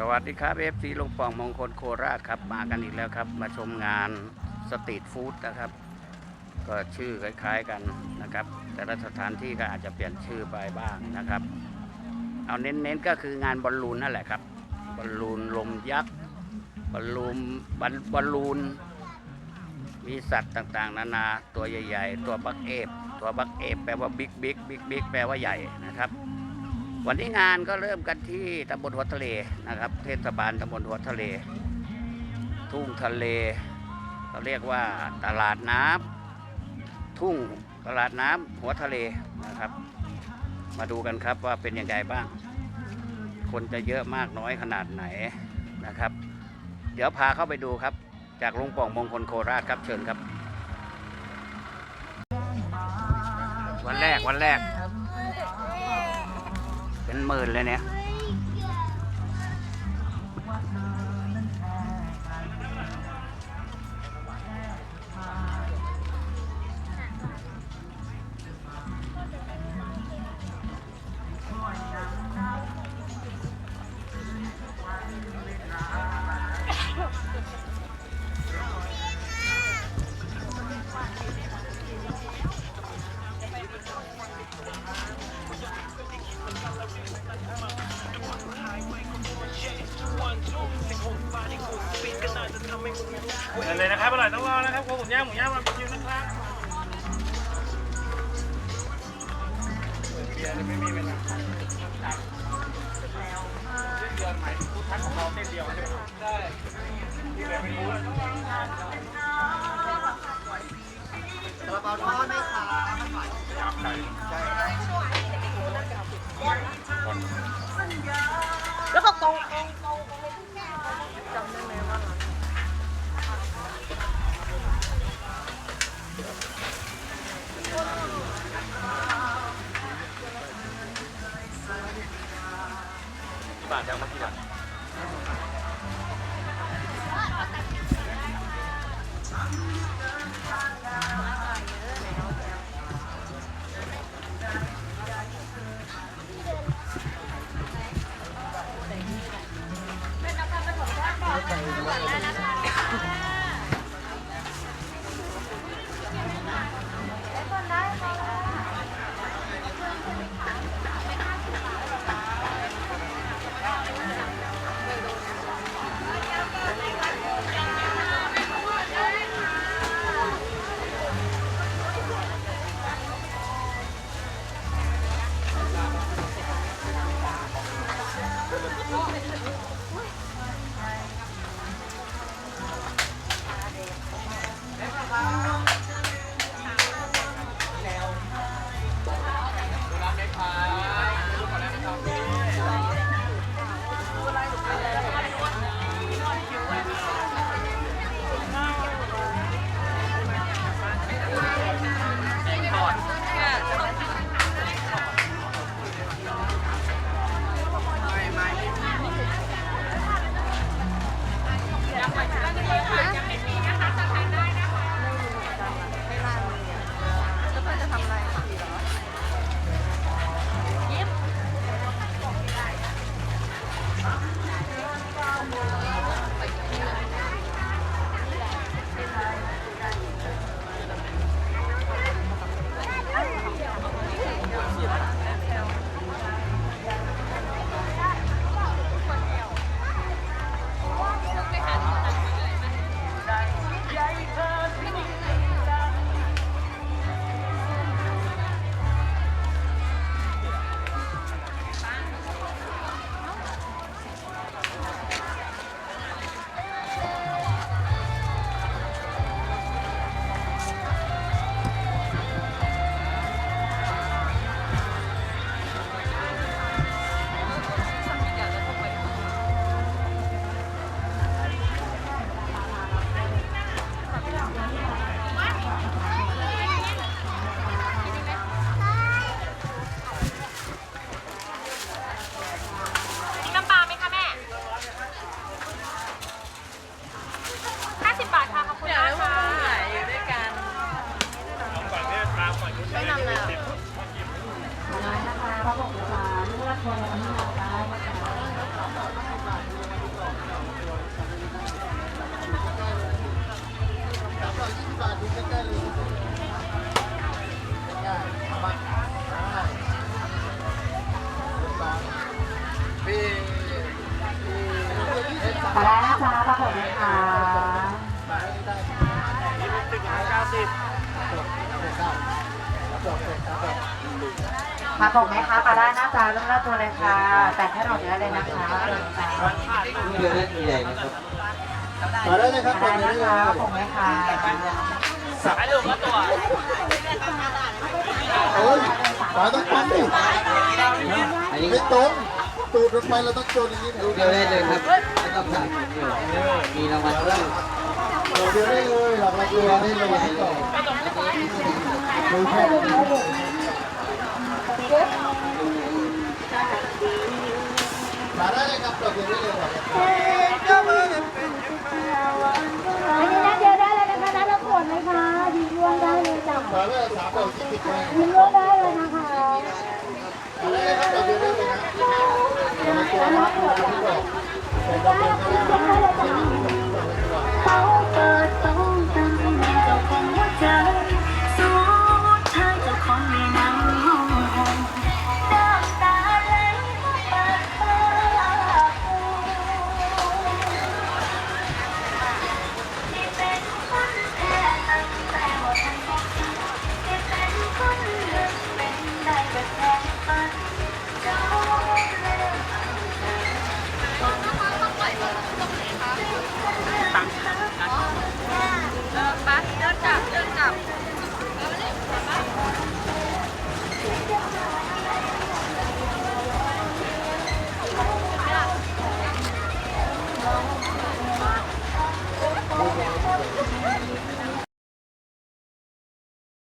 สวัสดีครับเอฟซีลุงป่องมงคลโคราชครับมากันอีกแล้วครับ มาชมงานสตรีทฟู้ดนะครับ ก็ชื่อคล้ายๆกันนะครับ แต่ละสถานที่ก็อาจจะเปลี่ยนชื่อไปบ้างนะครับ เอาเน้นๆก็คืองานบอลลูนนั่นแหละครับบอลลูนลมยักษ์บอลลูนบอลบอลลูน มีสัตว์ต่างๆ นานาตัวใหญ่ ๆ ตัวบักเอฟตัวบักเอฟแปลว่าบิ๊กบิ๊กบิ๊กบิ๊กแปลว่าใหญ่นะครับ วันนี้งานก็เริ่มกันที่ตำบลหัวทะเลนะครับ เทศบาลตำบลหัวทะเล ทุ่งทะเลเขาเรียกว่าตลาดน้ำทุ่งตลาดน้ำหัวทะเลนะครับ มาดูกันครับว่าเป็นยังไงบ้าง คนจะเยอะมากน้อยขนาดไหนนะครับ เดี๋ยวพาเข้าไปดูครับ จากลุงป่องมงคลโคราชครับเชิญครับ วันแรกวันแรก หมื่นเลยเนี่ย เชิญเลยนะครับอร่อยต้องรอนะครับพวกหมูย่างหมูย่างมาเป็นคิวนะครับเบียร์ไม่มีเวลาเดือนใหม่พุทธักของเราเส้นเดียวใช่ไหมครับใช่ที่เหลือไม่รู้แล้วกระเป๋าทอดไหมคะยาวไก่แล้วก็กองกอง บาทจะเอามากี่บาทแล้ว เขาบอกนะได้นะคะครับผมนะคะยี่สิบเก้าสิบ ครับผมไหมคะขอได้หน้าจาเริ่มเริ่มตัวเลยค่ะ แต่แค่เราเนื้อเลยนะคะเดือนนั้นใหญ่นะครับมาได้เลยครับขอเปิได้ดเลยนะนะคะผมไหมคะขายลูกก็ตัวโอ้ยขาต้องปั้นดิอันนี้ไม่ตรงตูดลงไปเราต้องโจนอย่างนี้ลูกเดียวได้เลยครับไม่ต้องสั่งมีรางวัลด้วย เราเดียวได้เลยหลักเราเดียวได้เลยให้ต่อดูแค่มาได้เลยครับเราเดียวได้เลยอันนี้นะเดียวได้เลยนะคะนัดละขวดไหมคะยิงล่วงได้เลยจ้ะมาได้สามดอกยี่สิบเลยยิงล่วงได้เลยนะคะมาได้เลยครับเราเดียวได้เลยนะเราตัวมาตัวมาตัวเป็นดอก